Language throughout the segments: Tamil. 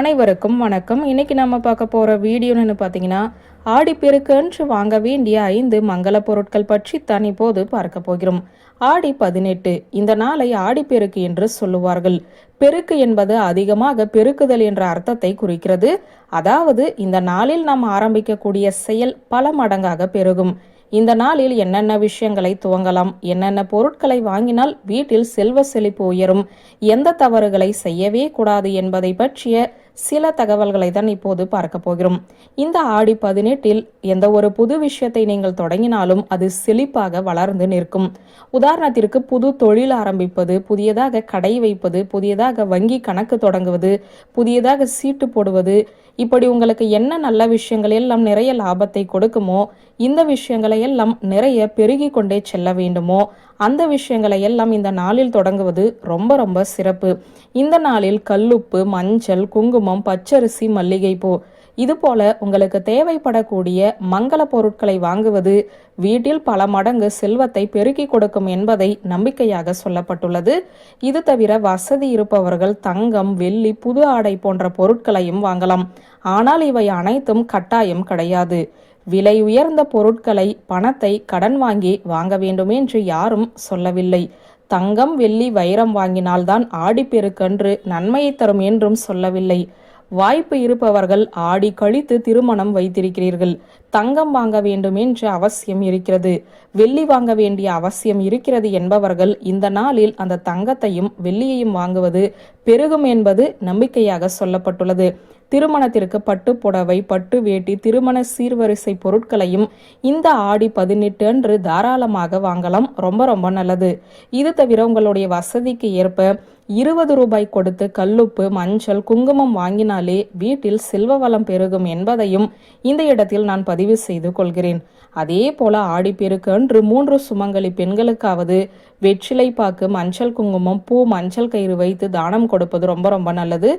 அனைவருக்கும் வணக்கம். இன்னைக்கு நம்ம பார்க்க போகிற வீடியோன்னு பார்த்தீங்கன்னா ஆடிப்பெருக்கன்று வாங்க வேண்டிய ஐந்து மங்கள பொருட்கள் பற்றி தான் இப்போது பார்க்க போகிறோம். ஆடி பதினெட்டு இந்த நாளை ஆடிப்பெருக்கு என்று சொல்லுவார்கள். பெருக்கு என்பது அதிகமாக பெருக்குதல் என்ற அர்த்தத்தை குறிக்கிறது. அதாவது இந்த நாளில் நாம் ஆரம்பிக்கக்கூடிய செயல் பல மடங்காக பெருகும். இந்த நாளில் என்னென்ன விஷயங்களை துவங்கலாம் என்னென்ன பொருட்களை வாங்கினால் வீட்டில் செல்வ செழிப்பு உயரும் எந்த தவறுகளை செய்யவே கூடாது என்பதை பற்றிய சில தகவல்களை தான் இப்போது பார்க்க போகிறோம். இந்த ஆடி பதினெட்டில் எந்த ஒரு புது விஷயத்தை நீங்கள் தொடங்கினாலும் அது செழிப்பாக வளர்ந்து நிற்கும். உதாரணத்திற்கு புது தொழில் ஆரம்பிப்பது புதியதாக கடை வைப்பது புதியதாக வங்கி கணக்கு தொடங்குவது புதியதாக சீட்டு போடுவது இப்படி உங்களுக்கு என்ன நல்ல விஷயங்கள் எல்லாம் நிறைய லாபத்தை கொடுக்குமோ இந்த விஷயங்களை எல்லாம் நிறைய பெருகி கொண்டே செல்ல வேண்டுமோ அந்த விஷயங்களை எல்லாம் இந்த நாளில் தொடங்குவது ரொம்ப ரொம்ப சிறப்பு. இந்த நாளில் கல்லுப்பு மஞ்சள் குங்குமம் பச்சரிசி மல்லிகைப்பூ இது போல உங்களுக்கு தேவைப்படக்கூடிய மங்கள பொருட்களை வாங்குவது வீட்டில் பல மடங்கு செல்வத்தை பெருக்கி கொடுக்கும் என்பதை நம்பிக்கையாக சொல்லப்பட்டுள்ளது. இது தவிர வசதி இருப்பவர்கள் தங்கம் வெள்ளி புது ஆடை போன்ற பொருட்களையும் வாங்கலாம். ஆனால் இவை அனைத்தும் கட்டாயம் கிடையாது. விலை உயர்ந்த பொருட்களை பணத்தை கடன் வாங்கி வாங்க வேண்டும் என்று யாரும் சொல்லவில்லை. தங்கம் வெள்ளி வைரம் வாங்கினால்தான் ஆடிப்பெருக்கன்று நன்மையை தரும் என்றும் சொல்லவில்லை. வாய்ப்பு இருப்பவர்கள் ஆடி கழித்து திருமணம் வைத்திருக்கிறீர்கள். தங்கம் வாங்க வேண்டும் என்ற அவசியம் இருக்கிறது. வெள்ளி வாங்க வேண்டிய அவசியம் இருக்கிறது என்பவர்கள் இந்த நாளில் அந்த தங்கத்தையும் வெள்ளியையும் வாங்குவது பெருகும் என்பது நம்பிக்கையாக சொல்லப்பட்டுள்ளது. திருமணத்திற்கு பட்டு புடவை பட்டு வேட்டி திருமண சீர்வரிசை பொருட்களையும் இந்த ஆடி பதினெட்டு அன்று தாராளமாக வாங்கலாம். ரொம்ப ரொம்ப நல்லது. இது தவிர உங்களுடைய வசதிக்கு ஏற்ப இருபது ரூபாய் கொடுத்து கல்லுப்பு மஞ்சள் குங்குமம் வாங்கினாலே வீட்டில் செல்வ வளம் பெருகும் என்பதையும் இந்த இடத்தில் நான் பதிவு செய்து கொள்கிறேன். அதே போல ஆடிப்பெருக்கு அன்று மூன்று சுமங்கலி பெண்களுக்காவது வெற்றிலை பாக்கு மஞ்சள் குங்குமம் பூ மஞ்சள் கயிறு வைத்து தானம் கொடுப்பது ரொம்ப ரொம்ப நல்லது.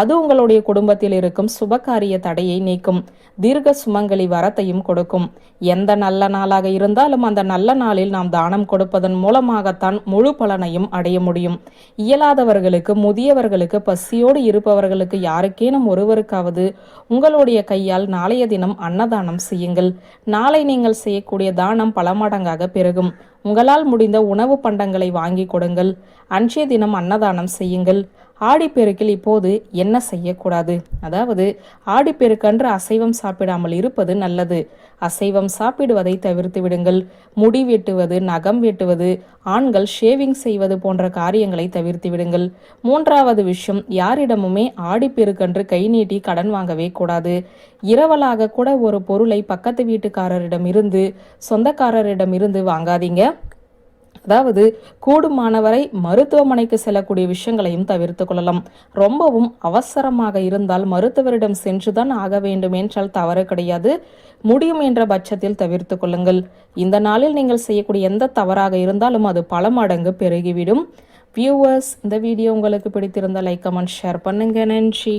அது உங்களுடைய குடும்பத்தில் இருக்கும் சுபகாரிய தடையை நீக்கும். தீர்க்க சுமங்கலி வரத்தையும் கொடுக்கும். எந்த நல்ல நாளாக இருந்தாலும் அந்த நல்ல நாளில் நாம் தானம் கொடுப்பதன் மூலமாகத்தான் முழு பலனையும் அடைய முடியும். இயலாதவர்களுக்கு முதியவர்களுக்கு பசியோடு இருப்பவர்களுக்கு யாருக்கேனும் ஒருவருக்காவது உங்களுடைய கையால் நாளைய தினம் அன்னதானம் செய்யுங்கள். நாளை நீங்கள் செய்யக்கூடிய தானம் பல மடங்காக பெருகும். உங்களால் முடிந்த உணவு பண்டங்களை வாங்கி கொடுங்கள். அன்றைய தினம் அன்னதானம் செய்யுங்கள். ஆடிப்பெருக்கில் இப்போது என்ன செய்யக்கூடாது? அதாவது ஆடிப்பெருக்கன்று அசைவம் சாப்பிடாமல் இருப்பது நல்லது. அசைவம் சாப்பிடுவதை தவிர்த்து விடுங்கள். முடி வெட்டுவது நகம் வெட்டுவது ஆண்கள் ஷேவிங் செய்வது போன்ற காரியங்களை தவிர்த்து விடுங்கள். மூன்றாவது விஷயம் யாரிடமுமே ஆடிப்பெருக்கன்று கை நீட்டி கடன் வாங்கவே கூடாது. இரவலாக கூட ஒரு பொருளை பக்கத்து வீட்டுக்காரரிடம் இருந்து சொந்தக்காரரிடம் இருந்து வாங்காதீங்க. அதாவது கூடுமானவரை மருத்துவமனைக்கு செல்லக்கூடிய விஷயங்களையும் தவிர்த்து கொள்ளலாம். ரொம்பவும் அவசரமாக இருந்தால் மருத்துவரிடம் சென்றுதான் ஆக வேண்டும் என்றால் தவறு கிடையாது. முடியும் என்ற பட்சத்தில் தவிர்த்து கொள்ளுங்கள். இந்த நாளில் நீங்கள் செய்யக்கூடிய எந்த தவறாக இருந்தாலும் அது பல மடங்கு பெருகிவிடும். வியூவர்ஸ் இந்த வீடியோ உங்களுக்கு பிடித்திருந்த லைக் கமெண்ட் ஷேர் பண்ணுங்க. நன்றி.